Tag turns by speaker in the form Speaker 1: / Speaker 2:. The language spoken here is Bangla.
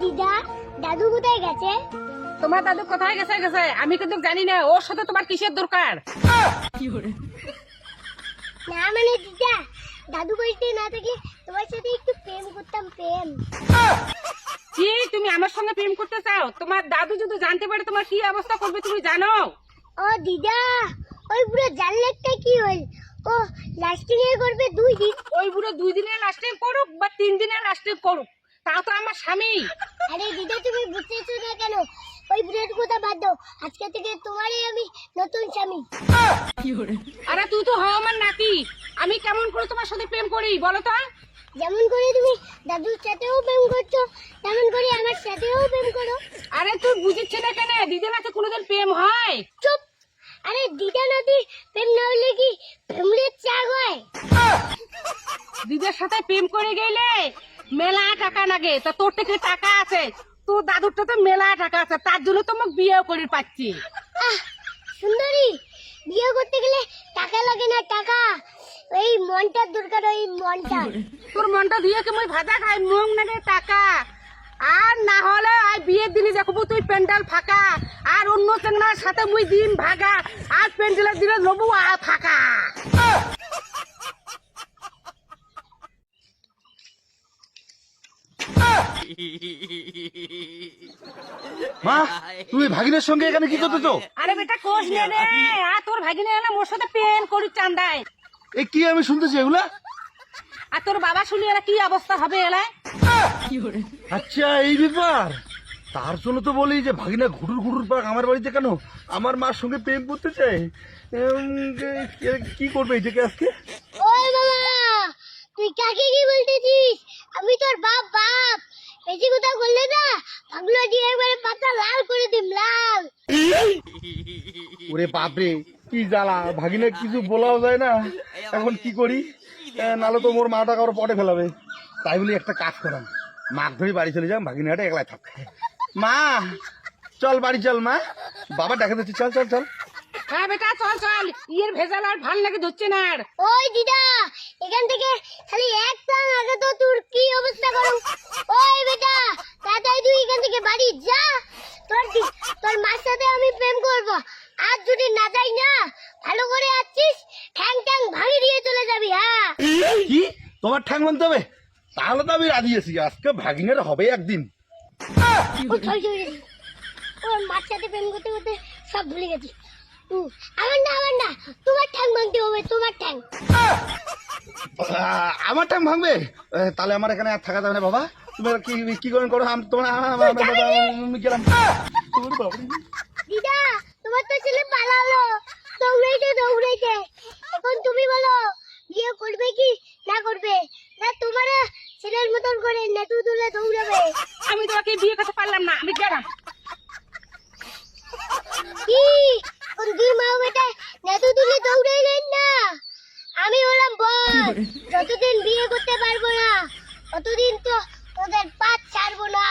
Speaker 1: দিদা দাদু কোথায় গেছে?
Speaker 2: তোমার দাদু কোথায় গেছে গেছে? আমি কিন্তু জানি না ওর সাথে তোমার কিসের দরকার?
Speaker 1: না মানে দিদা দাদু বাড়িতে না থাকলে তোমার সাথে একটু প্রেম করতাম প্রেম।
Speaker 2: কি তুমি আমার সঙ্গে প্রেম করতে চাও? তোমার দাদু যদি জানতে পারে তোমার কি অবস্থা করবে তুমি জানো?
Speaker 1: ও দিদা ওই পুরো জানলাটা কি হল? ও লাস্টিং এ করবে দুই দিন।
Speaker 2: ওই বুড়ো দুই দিনের লাস্টে করুক বা তিন দিনের লাস্টে করুক। তাও তো আমার স্বামী।
Speaker 1: আরে দিদা তুমি বুঝতেছো না কেন? ওই বুড়োর কথা বাদ দাও। আজকে থেকে তোমারই আমি নতুন স্বামী।
Speaker 2: আরে তুই তো হও আমার নাতি। আমি কেমন করে তোমার সাথে প্রেম করি বলো তো?
Speaker 1: যেমন করে তুমি দাদুর সাথেও প্রেম করছ তেমন করে আমার সাথেও প্রেম করো।
Speaker 2: আরে তুই বুঝিচ্ছে না কেন? দিদি নাতে কোনোদিন প্রেম হয়?
Speaker 1: চুপ! আরে দিদা নাতি প্রেম না হলে কি প্রেমের চাক হয়?
Speaker 2: দিদির সাথে প্রেম করে গেলে মেলা টাকা লাগে। তা তোর থেকে টাকা আছে। তোর দাদুরটা তো মেলা টাকা আছে। তার জন্য তো মোক বিয়েও করে পাচ্ছি।
Speaker 1: আহ সুন্দরী বিয়ে করতে গেলে টাকা লাগে না টাকা? এই মনটার দরকার ওই মনটা।
Speaker 2: তোর মনটা দিয়ে কি মই ভাজা খাই? মুখ নাগে টাকা। আর না হলে আই বিয়ের দিনে দেখব তুই প্যান্ডেল ফাঁকা। আর অন্য চেঙ্গার সাথে মুই দিন ভাগা। আর প্যান্ডেলের দিনে লবু আর ফাঁকা।
Speaker 3: মা তুমি ভাগিনের সঙ্গে এখানে কি করতেছো?
Speaker 2: আরে বেটা কোষ নে রে। আর তোর ভাগিনে এলা মোর সাথে প্রেম করি চান্দায়।
Speaker 3: এ কি আমি শুনতেছি এগুলা?
Speaker 2: আর তোর বাবা শুনি এলা কি অবস্থা হবে এলা?
Speaker 3: আচ্ছা এই ব্যাপার। তার জন্য তো বলি যে ভাগিনা ঘুটুর ঘুটুর পাক আমার বাড়িতে কেন? আমার মার সঙ্গে প্রেম করতে এ- কি করবে এটাকে আজকে?
Speaker 1: ওই বাবা তুই কাকে কি বলতেছিস? আমি তোর বাপ বাপ বেশি কথা বললে না পাগলা দিয়ে একবারে পাতা লাল করে দিম লাল।
Speaker 3: ওরে বাপরে কি জ্বালা ভাগিনা কিছু বলাও যায় না। এখন কি করি? এ, নাহলে তো মোর মাটা কারও পটে ফেলাবে। তাই বলি একটা কাজ করাম। মাছ ধরে বাড়ি চলে যাম ভাগিনাটা একলাই থাক। মা চল বাড়ি চল মা। বাবা দেখা দিচ্ছি চল চল চল।
Speaker 2: হ্যাঁ বেটা চল চল। ইয়ের ভেজাল আর ভালো লাগে ধরছে না আর?
Speaker 1: ওই দিদা এখান থেকে খালি এক প্লান আগে তো তোর কি অবস্থা করো ওই বেটা তাড়াতাড়ি তুই এখান থেকে বাড়ি যা তোর দি- তোর মার সাথে আমি প্রেম করব আর যদি না যাই না ভালো করে আসছিস ঠ্যাং ঠ্যাং ভাঙি দিয়ে চলে যাবি হ্যাঁ
Speaker 3: কি তোমার ঠ্যাং হবে তাহলে তো আমি রাজি আছি আজকে ভাগিনের হবে একদিন।
Speaker 1: ওর মার সাথে প্রেম করতে করতে সব ভুলে গেছি আমার না আমার না তোমার ঠ্যাং ভাঙতে হবে তোমার ঠ্যাং
Speaker 3: আমার ঠ্যাং ভাঙবে তাহলে আমার এখানে আর থাকা যাবে না বাবা কি কি করেন করো আম- তোমার গেলাম ওরে।
Speaker 1: দিদা তোমার তো ছেলে পালালো। দৌড়াইতে দৌড়াইতে। এখন তুমি বলো বিয়ে করবে কি না করবে? না তোমার ছেলের মতন করে নেটু তুলে দৌড়াবে?
Speaker 2: আমি তোমাকে বিয়ে করতে পারলাম না আমি গেলাম
Speaker 1: কি? কোন দুই মা বেটা নেটু তুলে দৌড়াইলেন না? আমি হলাম বল? যতদিন বিয়ে করতে পারব না ততদিন তো তোদের পাত ছাড়বো না।